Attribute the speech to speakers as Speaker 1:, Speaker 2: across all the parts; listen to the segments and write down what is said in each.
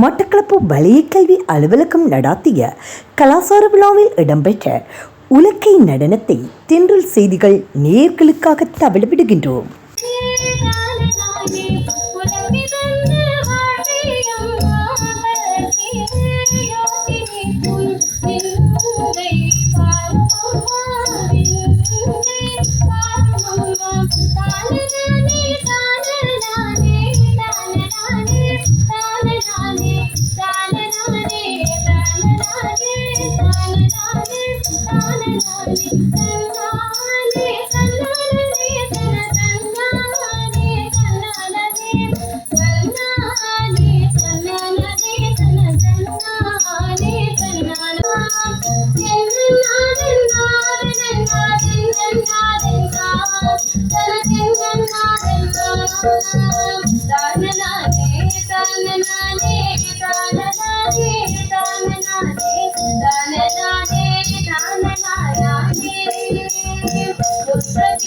Speaker 1: மட்டக்களப்பு வலய கல்வி அலுவலகம் நடாத்திய கலாசார விழாவில் இடம்பெற்ற உலக்கை நடனத்தை தென்றல் செய்திகள் நேர்களுக்காக தவளவிடுகின்றோம்
Speaker 2: Thank you.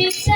Speaker 2: পিছে